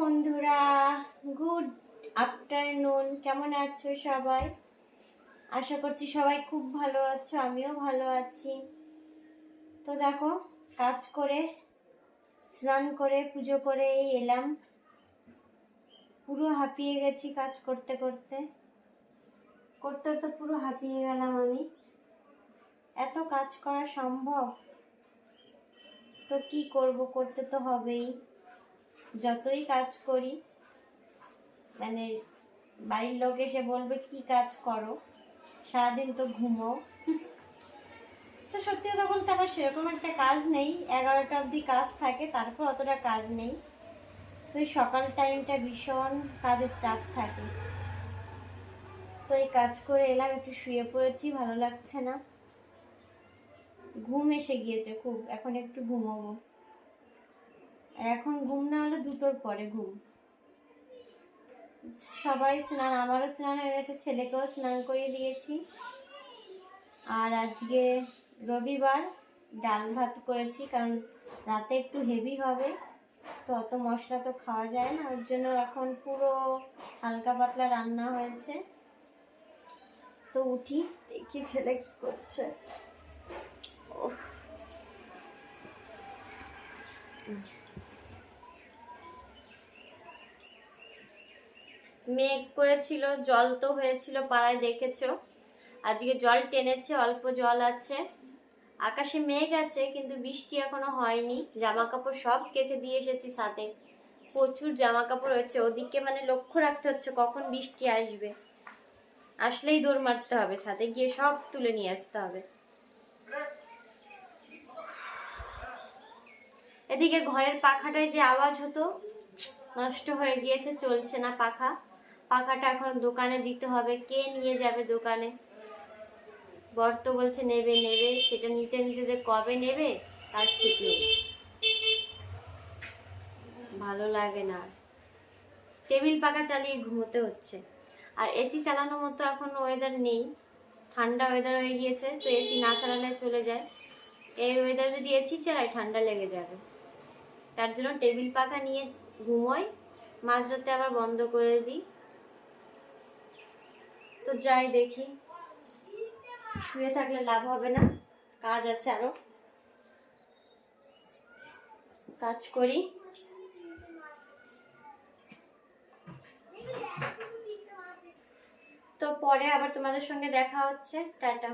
বন্ধুরা, good afternoon. কেমন আছো সবাই? আশা করছি সবাই খুব ভালো আছো, আমিও ভালো আছি। তো দেখো, কাজ করে, স্নান করে, পুজো করে এলাম। পুরো হাঁপিয়ে গেছি কাজ করতে করতে। করতে করতে পুরো হাঁপিয়ে গেলাম আমি। এত কাজ করা সম্ভব? তো কি করব, করতে তো হবেই। যতই কাজ করি মানে বাড়ির লোক এসে বলবে, কি কাজ করো? সারাদিন তো ঘুমো। তো সত্যি কথা বলতে আমার সেরকম একটা কাজ নেই। এগারোটা অবধি কাজ থাকে, তারপর অতটা কাজ নেই। তো সকাল টাইমটা ভীষণ কাজের চাপ থাকে। তো এই কাজ করে এলাম, একটু শুয়ে পড়েছি, ভালো লাগছে না। ঘুম এসে গিয়েছে খুব, এখন একটু ঘুমোবো। এখন ঘুম না হলে দুটোর পরে ঘুম। সবাই স্নান, আমারও স্নান হয়ে গেছে, ছেলেকেও স্নান করিয়ে দিয়েছি। আর আজকে রবিবার ডাল ভাত করেছি, কারণ রাতে একটু হেভি হবে, তো অত মশলা তো খাওয়া যায় না, ওর জন্য এখন পুরো হালকা পাতলা রান্না হয়েছে। তো উঠি, দেখি ছেলে কি করছে। ওহ মেঘ করেছিল, জল তো হয়েছিল পাড়ায় দেখেছ। আজকে জল টেনেছে, অল্প জল আছে। আকাশে মেঘ আছে, কিন্তু বৃষ্টি এখনও হয়নি। জামা কাপড় সব কেচে দিয়ে এসেছি সাথে প্রচুর জামা কাপড় হয়েছে ওদিকে মানে লক্ষ্য রাখতে হচ্ছে কখন বৃষ্টি আসবে। আসলেই দৌড় মারতে হবে। সাথে গিয়ে সব তুলে নিয়ে আসতে হবে। এদিকে ঘরের পাখাটায় যে আওয়াজ হতো, নষ্ট হয়ে গিয়েছে, চলছে না পাখা। পাখাটা এখন দোকানে দিতে হবে। কে নিয়ে যাবে দোকানে? বর তো বলছে, নেবে নেবে। সেটা নিতে নিতে যে কবে নেবে, তার ঠিক নেই। ভালো লাগে না। টেবিল পাখা চালিয়ে ঘুমোতে হচ্ছে। আর এসি চালানোর মতো এখন ওয়েদার নেই। ঠান্ডা ওয়েদার হয়ে গিয়েছে, তো এসি না চালালে চলে যায়। এই ওয়েদার যদি এসি চালায় ঠান্ডা লেগে যাবে। তার জন্য টেবিল পাখা নিয়ে ঘুমোই। মাঝরাতে আবার বন্ধ করে দিই। তো যাই দেখি। শুয়ে থাকলে লাভ হবে না, কাজ আছে আরও। কাজ করি। তো পরে আবার তোমাদের সঙ্গে দেখা হচ্ছে। টাটা।